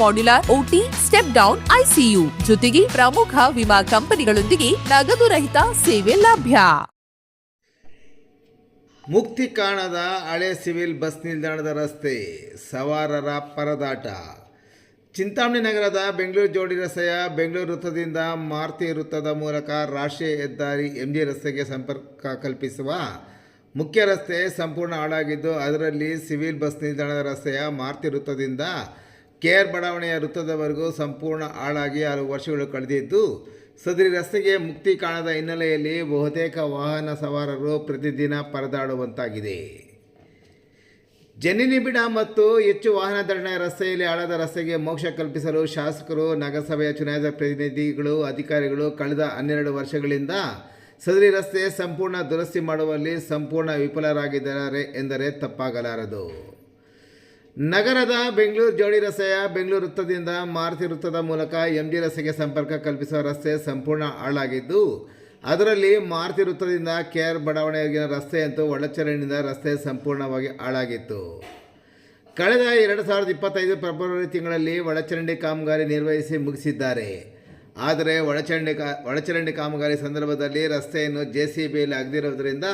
modular OT step down ICU ಜೊತೆಗೆ ಪ್ರಮುಖ ವಿಮಾ ಕಂಪನಿಗಳೊಂದಿಗೆ ನಗದು ರಹಿತ ಸೇವೆ ಲಭ್ಯ. ಮುಕ್ತಿ ಕಾಣದ ಹಳೆ ಸಿವಿಲ್ ಬಸ್ ನಿಲ್ದಾಣದ ರಸ್ತೆ, ಸವಾರರ ಪರದಾಟ. ಚಿಂತಾಮಣಿ ನಗರದ ಬೆಂಗಳೂರು ಜೋಡಿ ರಸ್ತೆಯ ಬೆಂಗಳೂರು ವೃತ್ತದಿಂದ ಮಾರುತಿ ವೃತ್ತದ ಮೂಲಕ ರಾಷ್ಟ್ರೀಯ ಹೆದ್ದಾರಿ ಎಂ ಜಿ ರಸ್ತೆಗೆ ಸಂಪರ್ಕ ಕಲ್ಪಿಸುವ ಮುಖ್ಯ ರಸ್ತೆ ಸಂಪೂರ್ಣ ಹಾಳಾಗಿದ್ದು, ಅದರಲ್ಲಿ ಸಿವಿಲ್ ಬಸ್ ನಿಲ್ದಾಣದ ರಸ್ತೆಯ ಮಾರುತಿ ವೃತ್ತದಿಂದ ಕೆಆರ್ ಬಡಾವಣೆಯ ವೃತ್ತದವರೆಗೂ ಸಂಪೂರ್ಣ ಹಾಳಾಗಿ ಹಲವು ವರ್ಷಗಳು ಕಳೆದಿದ್ದು, ಸದರಿ ರಸ್ತೆಗೆ ಮುಕ್ತಿ ಕಾಣದ ಹಿನ್ನೆಲೆಯಲ್ಲಿ ಬಹುತೇಕ ವಾಹನ ಸವಾರರು ಪ್ರತಿದಿನ ಪರದಾಡುವಂತಾಗಿದೆ. ಜನನಿಬಿಡ ಮತ್ತು ಹೆಚ್ಚು ವಾಹನ ದಟ್ಟಣೆ ರಸ್ತೆಯಲ್ಲಿ ಆಳದ ರಸ್ತೆಗೆ ಮೋಕ್ಷ ಕಲ್ಪಿಸಲು ಶಾಸಕರು, ನಗರಸಭೆಯ ಚುನಾಯಿತ ಪ್ರತಿನಿಧಿಗಳು, ಅಧಿಕಾರಿಗಳು ಕಳೆದ ಹನ್ನೆರಡು ವರ್ಷಗಳಿಂದ ಸದರಿ ರಸ್ತೆ ಸಂಪೂರ್ಣ ದುರಸ್ತಿ ಮಾಡುವಲ್ಲಿ ಸಂಪೂರ್ಣ ವಿಫಲರಾಗಿದ್ದಾರೆ ಎಂದರೆ ತಪ್ಪಾಗಲಾರದು. ನಗರದ ಬೆಂಗಳೂರು ಜೋಡಿ ರಸ್ತೆಯ ಬೆಂಗಳೂರು ವೃತ್ತದಿಂದ ಮಾರುತಿ ವೃತ್ತದ ಮೂಲಕ ಎಂಜಿ ರಸ್ತೆಗೆ ಸಂಪರ್ಕ ಕಲ್ಪಿಸುವ ರಸ್ತೆ ಸಂಪೂರ್ಣ ಹಾಳಾಗಿದ್ದು, ಅದರಲ್ಲಿ ಮಾರುತಿ ವೃತ್ತದಿಂದ ಕೆ ಆರ್ ಬಡಾವಣೆವರೆಗಿನ ರಸ್ತೆಯಂತೂ ಒಳಚರಂಡಿನಿಂದ ರಸ್ತೆ ಸಂಪೂರ್ಣವಾಗಿ ಹಾಳಾಗಿತ್ತು. ಕಳೆದ ಎರಡು ಸಾವಿರದ ಇಪ್ಪತ್ತೈದು ಫೆಬ್ರವರಿ ತಿಂಗಳಲ್ಲಿ ಒಳಚರಂಡಿ ಕಾಮಗಾರಿ ನಿರ್ವಹಿಸಿ ಮುಗಿಸಿದ್ದಾರೆ. ಆದರೆ ಒಳಚರಂಡಿ ಕಾ, ಒಳಚರಂಡಿ ಕಾಮಗಾರಿ ಸಂದರ್ಭದಲ್ಲಿ ರಸ್ತೆಯನ್ನು ಜೆ ಸಿ ಬಿಯಲ್ಲಿ ಅಗದಿರುವುದರಿಂದ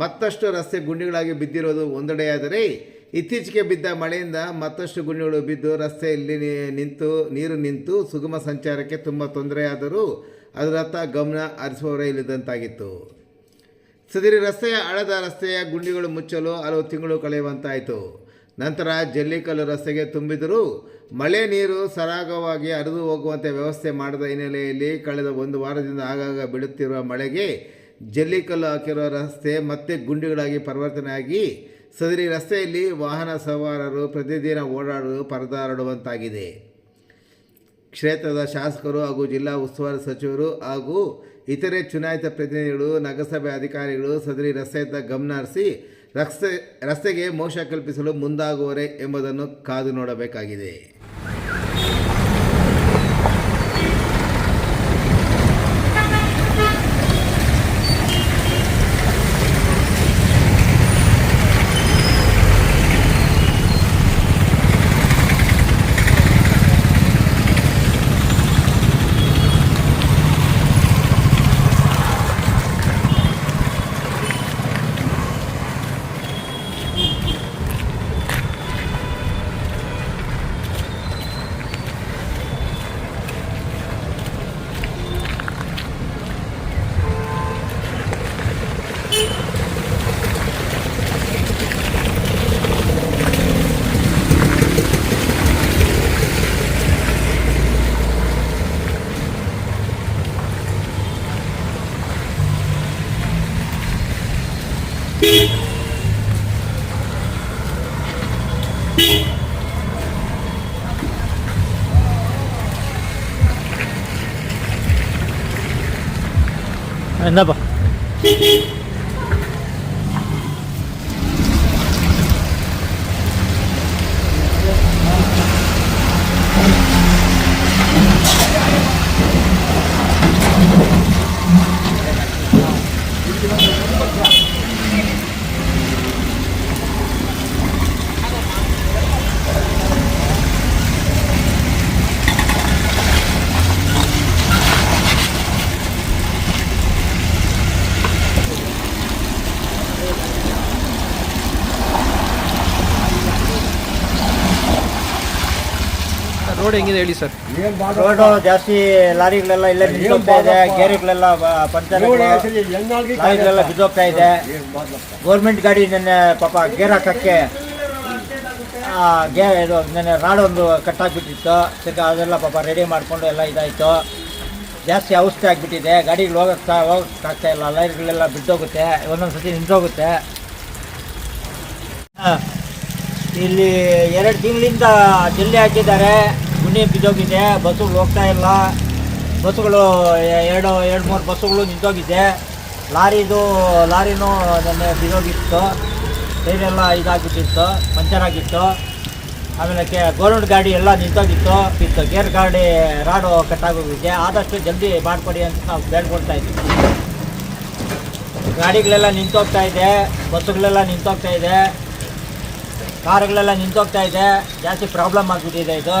ಮತ್ತಷ್ಟು ರಸ್ತೆ ಗುಂಡಿಗಳಾಗಿ ಬಿದ್ದಿರೋದು ಒಂದೆಡೆಯಾದರೆ ಇತ್ತೀಚೆಗೆ ಬಿದ್ದ ಮಳೆಯಿಂದ ಮತ್ತಷ್ಟು ಗುಂಡಿಗಳು ಬಿದ್ದು ರಸ್ತೆಯಲ್ಲಿ ನಿಂತು, ನೀರು ನಿಂತು ಸುಗಮ ಸಂಚಾರಕ್ಕೆ ತುಂಬ ತೊಂದರೆಯಾದರೂ ಅದರತ್ತ ಗಮನ ಹರಿಸುವವರೇ ಇಲ್ಲದಂತಾಗಿತ್ತು. ಸದರಿ ರಸ್ತೆಯ ಅಳದ ರಸ್ತೆಯ ಗುಂಡಿಗಳು ಮುಚ್ಚಲು ಹಲವು ತಿಂಗಳು ಕಳೆಯುವಂತಾಯಿತು. ನಂತರ ಜಲ್ಲಿಕಲ್ಲು ರಸ್ತೆಗೆ ತುಂಬಿದರೂ ಮಳೆ ನೀರು ಸರಾಗವಾಗಿ ಹರಿದು ಹೋಗುವಂತೆ ವ್ಯವಸ್ಥೆ ಮಾಡದ ಹಿನ್ನೆಲೆಯಲ್ಲಿ ಕಳೆದ ಒಂದು ವಾರದಿಂದ ಆಗಾಗ ಬೀಳುತ್ತಿರುವ ಮಳೆಗೆ ಜಲ್ಲಿಕಲ್ಲು ಹಾಕಿರುವ ರಸ್ತೆ ಮತ್ತೆ ಗುಂಡಿಗಳಾಗಿ ಪರಿವರ್ತನೆಯಾಗಿ ಸದರಿ ರಸ್ತೆಯಲ್ಲಿ ವಾಹನ ಸವಾರರು ಪ್ರತಿದಿನ ಓಡಾಡಲು ಪರದಾಡುವಂತಾಗಿದೆ. ಕ್ಷೇತ್ರದ ಶಾಸಕರು ಹಾಗೂ ಜಿಲ್ಲಾ ಉಸ್ತುವಾರಿ ಸಚಿವರು ಹಾಗೂ ಇತರೆ ಚುನಾಯಿತ ಪ್ರತಿನಿಧಿಗಳು, ನಗರಸಭೆ ಅಧಿಕಾರಿಗಳು ಸದರಿ ರಸ್ತೆಯತ್ತ ಗಮನ ಹರಿಸಿ ರಸ್ತೆ, ರಸ್ತೆಗೆ ಮೋಕ್ಷ ಕಲ್ಪಿಸಲು ಮುಂದಾಗುವರೆ ಎಂಬುದನ್ನು ಕಾದು ನೋಡಬೇಕಾಗಿದೆ. 아, 했나봐. ರೋಡ್ ಹೆಂಗಿದೆ ಹೇಳಿ ಸರ್? ರೋಡು ಜಾಸ್ತಿ ಲಾರಿಗಳೆಲ್ಲ ಇಲ್ಲೇ ಬಿದ್ದೋಗ್ತಾ ಇದೆ ಗೇರಿಗಳೆಲ್ಲ ಪಂಚರ್ ಲಾರಿಗಳೆಲ್ಲ ಬಿದ್ದೋಗ್ತಾ ಇದೆ. ಗೌರ್ಮೆಂಟ್ ಗಾಡಿ ನೆನ್ನೆ ಪಾಪ ಗೇರ್ ಹಾಕಕ್ಕೆ ಆ, ಗೇ ಇದು ನೆನ್ನೆ ರಾಡ್ ಒಂದು ಕಟ್ಟಾಕ್ಬಿಟ್ಟಿತ್ತು. ತಿರ್ಗಾ ಅದೆಲ್ಲ ಪಾಪ ರೆಡಿ ಮಾಡಿಕೊಂಡು ಎಲ್ಲ ಇದಾಯಿತು. ಜಾಸ್ತಿ ಔಷಧಿ ಆಗಿಬಿಟ್ಟಿದೆ. ಗಾಡಿಗಳು ಹೋಗಕ್ಕೆ ಹೋಗೋಕ್ಕಾಗ್ತಾ ಇಲ್ಲ. ಲೈರ್ಗಳೆಲ್ಲ ಬಿದ್ದೋಗುತ್ತೆ. ಒಂದೊಂದು ಸತಿ ನಿಂತೋಗುತ್ತೆ ಇಲ್ಲಿ ಎರಡು ತಿಂಗಳಿಂದ ಜಲ್ಲಿ ಹಾಕಿದ್ದಾರೆ. ಗುಂಡಿ ಬಿದ್ದೋಗಿದೆ, ಬಸ್ಸುಗಳು ಹೋಗ್ತಾ ಇಲ್ಲ. ಬಸ್ಸುಗಳು ಎರಡು ಎರಡು, ಮೂರು ಬಸ್ಸುಗಳು ನಿಂತೋಗಿದೆ. ಲಾರಿದು, ಲಾರಿನೂ ನೆನ್ನೆ ಬಿದ್ದೋಗಿತ್ತು. ಟೈರೆಲ್ಲ ಇದಾಗಿಬಿಟ್ಟಿತ್ತು ಪಂಚರ್ ಆಗಿತ್ತು ಆಮೇಲೆ ಗೌರ್ಮೆಂಟ್ ಗಾಡಿ ಎಲ್ಲ ನಿಂತೋಗಿತ್ತು. ಇತ್ತು ಗೇರ್ ಗಾಡಿ, ರಾಡು ಕಟ್ಟಾಗೋಗಿದೆ. ಆದಷ್ಟು ಜಲ್ದಿ ಮಾಡಿಕೊಡಿ ಅಂತ ನಾವು ಬೇಡ್ಕೊಳ್ತಾ ಇದ್ದೀವಿ. ಗಾಡಿಗಳೆಲ್ಲ ನಿಂತೋಗ್ತಾ ಇದೆ, ಬಸ್ಸುಗಳೆಲ್ಲ ನಿಂತೋಗ್ತಾ ಇದೆ. ಕಾರುಗಳೆಲ್ಲ ನಿಂತೋಗ್ತಾ ಇದೆ. ಜಾಸ್ತಿ ಪ್ರಾಬ್ಲಮ್ ಆಗಿಬಿಟ್ಟಿದೆ ಇದು.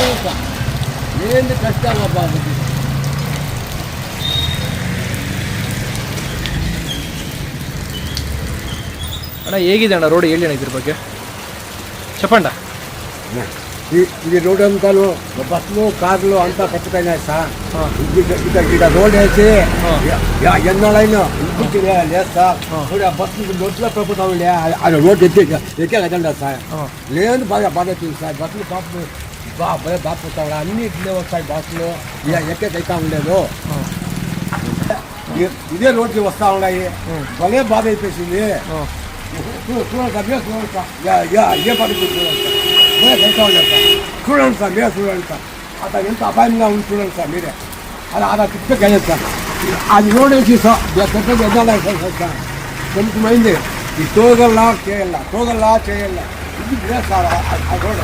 ఆలోచన ఏంది కష్టాల బాబుకి ಅಣ್ಣ ಹೇಗಿದೆ ಅಣ್ಣ ರೋಡ್ ಹೇಳಿ ಅಣ್ಣ ಇದ್ರ ಬಗ್ಗೆ ಚಪ್ಪಂಡ ఇది రోడ్ అంతాను బస్సులు కార్లు అంతా ఖచ్చితమైనాయి సార్ ఇక్కడ రోడ్ వేసి ఎన్నాళ్ళైనా ఇంకొచ్చి లేదు సార్ చూడు ఆ బస్సు రోడ్లో ప్రభుత్వం అది రోడ్ ఎక్కి ఎక్కేదండి సార్ లేదు బాగా బాధ వచ్చింది సార్. బస్సులు పాపం బా భలే బాగా అన్ని ఇట్లే వస్తాయి ఎక్కేకైతే ఉండలేదు ఇ- ఇదే రోడ్కి వస్తా ఉన్నాయి. భలే బాధ అయిపోయింది. చూడండి ఏ పని చూడండి చూడండి సార్ మీరే చూడండి సార్. అతను ఎంత అపాయంగా ఉంది చూడండి సార్ మీరే. అది అలా తిప్పే కయ్యదు సార్. అది రోడ్ వేసి సార్ చెప్పేది సార్ కొంచెమైంది ఈ తోగల్లా చేయాల తోగల్లా చేయాల ఇది సార్ ఆ- ఆ రోడ్